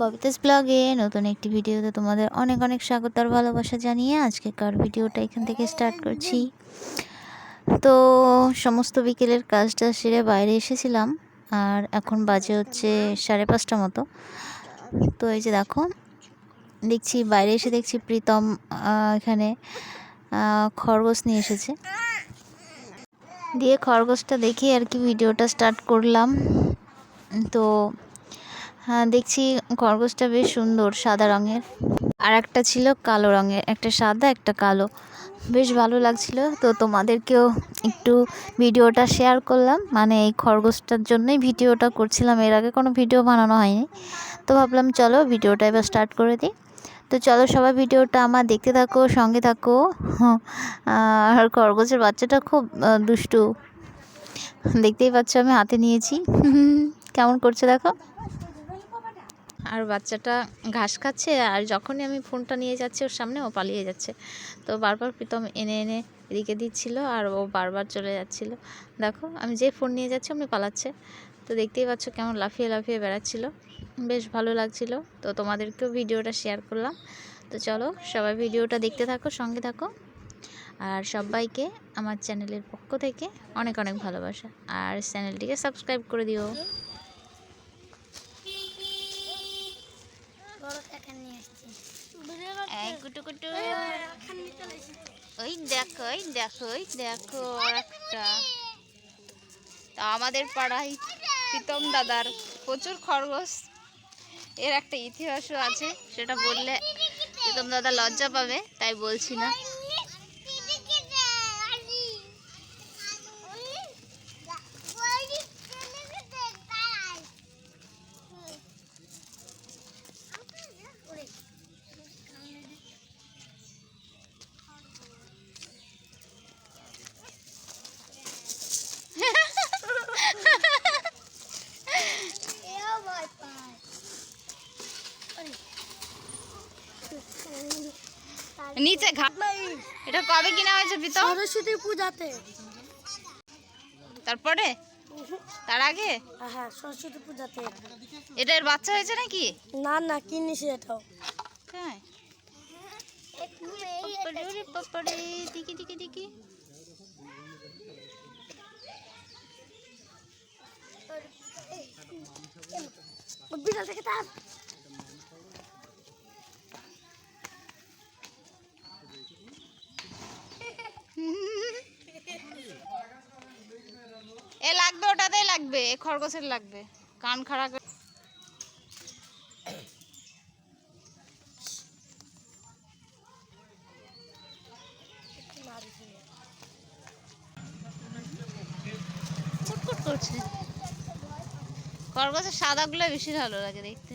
ববিতাস ব্লগে নতুন একটি ভিডিওতে তোমাদের অনেক অনেক স্বাগত আর ভালোবাসা জানিয়ে আজকে কার ভিডিওটা এখান থেকে স্টার্ট করছি। তো সমস্ত বিকেলের কাজটা সেরে বাইরে এসেছিলাম আর এখন বাজে হচ্ছে সাড়ে পাঁচটা মতো। তো এই যে দেখো, দেখছি বাইরে এসে দেখছি প্রীতম এখানে খরগোশ নিয়ে এসেছে। দিয়ে খরগোশটা দেখে আর কি ভিডিওটা স্টার্ট করলাম। তো দেখছি খরগোশটা বেশ সুন্দর সাদা রঙের। আর একটা ছিল কালো রঙের, একটা সাদা, একটা কালো। বেশ ভালো লাগছিল। তো তোমাদেরকেও একটু ভিডিওটা শেয়ার করলাম। মানে এই খরগোশটার জন্যই ভিডিওটা করছিলাম। এর আগে কোনো ভিডিও বানানো হয়নি। তো ভাবলাম, চলো ভিডিওটা এবার স্টার্ট করে দিই। তো চলো সবাই ভিডিওটা আমার দেখতে থাকো, সঙ্গে থাকো। আর খরগোশের বাচ্চাটা খুব দুষ্টু। দেখতেই পাচ্ছ আমি হাতে নিয়েছি। কেমন করছে দেখো। আর বাচ্চাটা ঘাস খাচ্ছে আর যখনই আমি ফোনটা নিয়ে যাচ্ছি ওর সামনে, ও পালিয়ে যাচ্ছে। তো বারবার প্রীতম এনে এনে এদিকে দিচ্ছিল আর ও বারবার চলে যাচ্ছিল। দেখো, আমি যে ফোন নিয়ে যাচ্ছি অমনি পালাচ্ছে। তো দেখতেই পাচ্ছ কেমন লাফিয়ে লাফিয়ে বেড়াচ্ছিল। বেশ ভালো লাগছিল। তো তোমাদেরকেও ভিডিওটা শেয়ার করলাম। তো চলো, সবাই ভিডিওটা দেখতে থাকো, সঙ্গে থাকো। আর সবাইকে আমার চ্যানেলের পক্ষ থেকে অনেক অনেক ভালোবাসা। আর চ্যানেলটিকে সাবস্ক্রাইব করে দিও। ওই দেখো দেখো দেখো একটা। তা আমাদের পাড়ায় প্রীতম দাদার প্রচুর খরগোশ। এর একটা ইতিহাসও আছে, সেটা বললে প্রীতম দাদা লজ্জা পাবে, তাই বলছি না। ঘা এটা কবে কিনা হয়েছে সরস্বতী পূজাতে। তারপরে? তার আগে? হ্যাঁ সরস্বতী পূজাতে। এটার বাচ্চা হয়েছে নাকি? না না কিনিস এটাও। হ্যাঁ। দিকি দিকি। বিড়াল থেকে তার এ লাগবে ওটাতেই লাগবে এ খরগোশের লাগবে। কান খাড়া করে করছে খরগোশের সাদাগুলো বেশি ভালো লাগে দেখতে।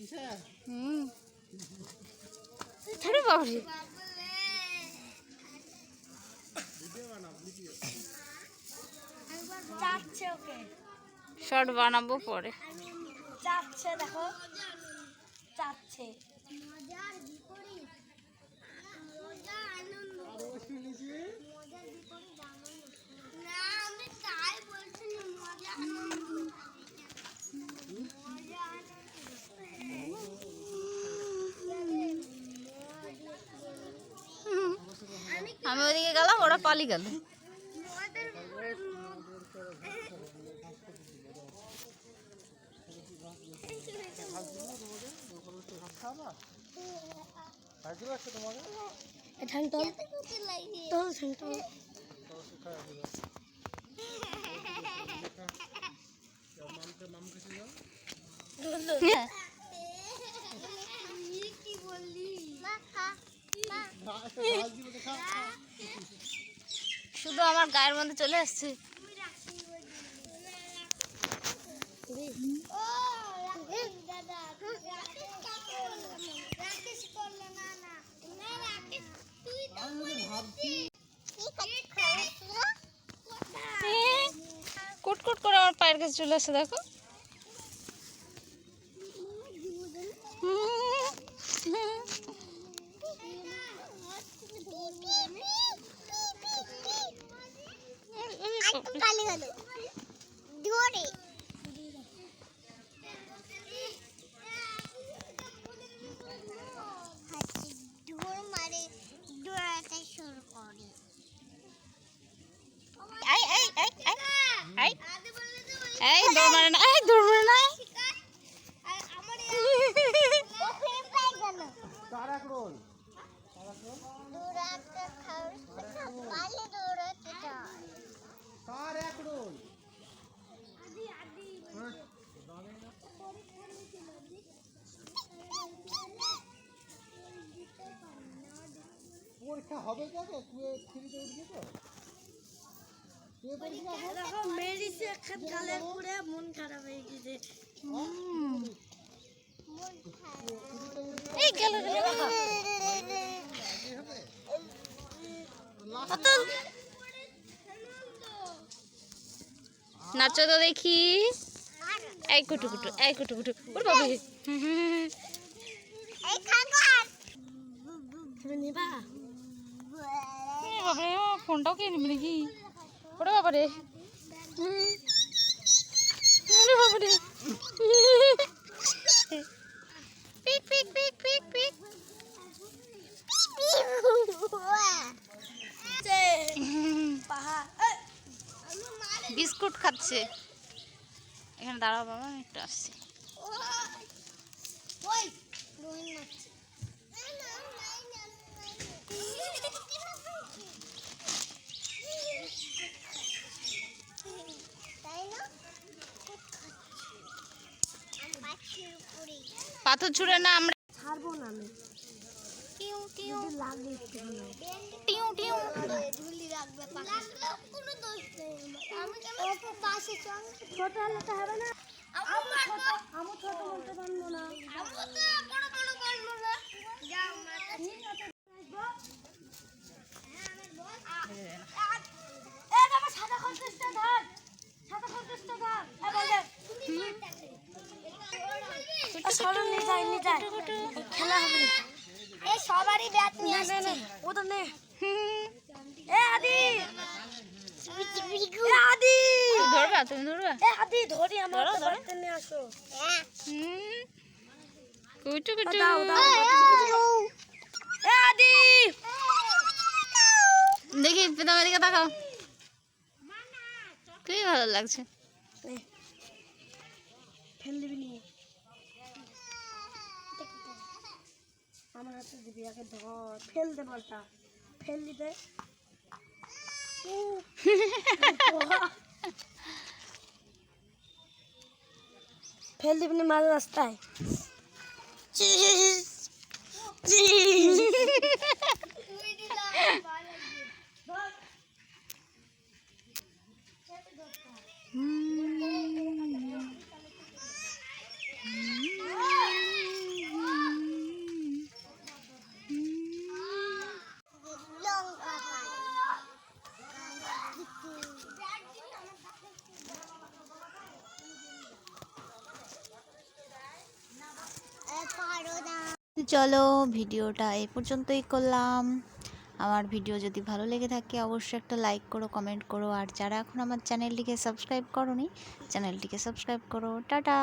হুম। বাবারে ওকে। শর্ট বানাবো পরে। চাচ্ছে দেখো। চাচ্ছে আমি ওদিকে গেলাম ওরা পালি গেল। ঠ্যাংটা তো শুধু আমার গায়ের মধ্যে চলে আসছে। কুটকুট করে আমার পায়ের কাছে চলে আসছে দেখো। কালি গেল দৌড়ে দৌড় মারে দৌড়াতে শুরু করে এই এই এই এই এই এই দৌড় মারে না এই দৌড় মারে না দৌড়াতে খাওয়ার দৌড়াতে যায় পরীক্ষা হবে যাবে তুই ফ্রিতে উঠবি তো। তুই দেখো মেরিছে একখান গালে পুরে মন খারাপ হয়ে গেছে। এই গেল গেল নাচো তো দেখি। এই কুটু কুটু এই কুটু কুটু। ওর বাবা। এই খাবার নিবা? বাবারে ফোনটাও কে নিবি নাকি? ওরে বাবারে ওরে বাবারে পিক পিক পিক পিক পিক। বিস্কুট খাচ্ছে। এখানে দাঁড়াও বাবা আমি একটু আসছি। ওই রোহিণ নাচছে তাই না খুব খাচ্ছে আমি বাচ্চার উপরে পাথর ছুঁড়ে না আমরা ছাড়বো না আমি টিউ টিউ যদি লাগে একটু টিউ টিউ ঝুলি রাখবে লাগলে কোনো দোষ নেই আমার। আমি কেন পাশে চল ছোট হলে তো হবে না আমার ছোট আমি ছোট বলতে পারব না আমি তো বড় বড় বলব না আমরা ছাড়বো না বাবা সাদা খরচটা ধর। সাদা খরচটা ধর। এ বলে। সরল নিয়ে যাই নিয়ে যাই খেলা হবে এই সবারই ব্যাট নিয়ে নে নে নে আসছে ও তো নে। এ আদি! এ আদি! ধরবা তুমি ধরবা। এ আদি ধরি আমার ধরো, ধরো। আসো। হুম কুটু কুটু। দাও দাও এ আদি! দেখি তোমার দিকে তাকাও খুবই ভালো লাগছে। ফেল দিবি নি। আমার হাতে দিবি আগে ধর ফেল দে বলটা। ফেল দিতে। ফেল দিবি না মাঝ রাস্তায় লঙ্কা পারো না চলো ভিডিওটা এই পর্যন্তই করলাম। আমার ভিডিও যদি ভালো লেগে থাকে অবশ্যই একটা লাইক করো কমেন্ট করো। আর যারা এখন আমার চ্যানেলটিকে সাবস্ক্রাইব করো নি চ্যানেলটিকে সাবস্ক্রাইব করো। টাটা!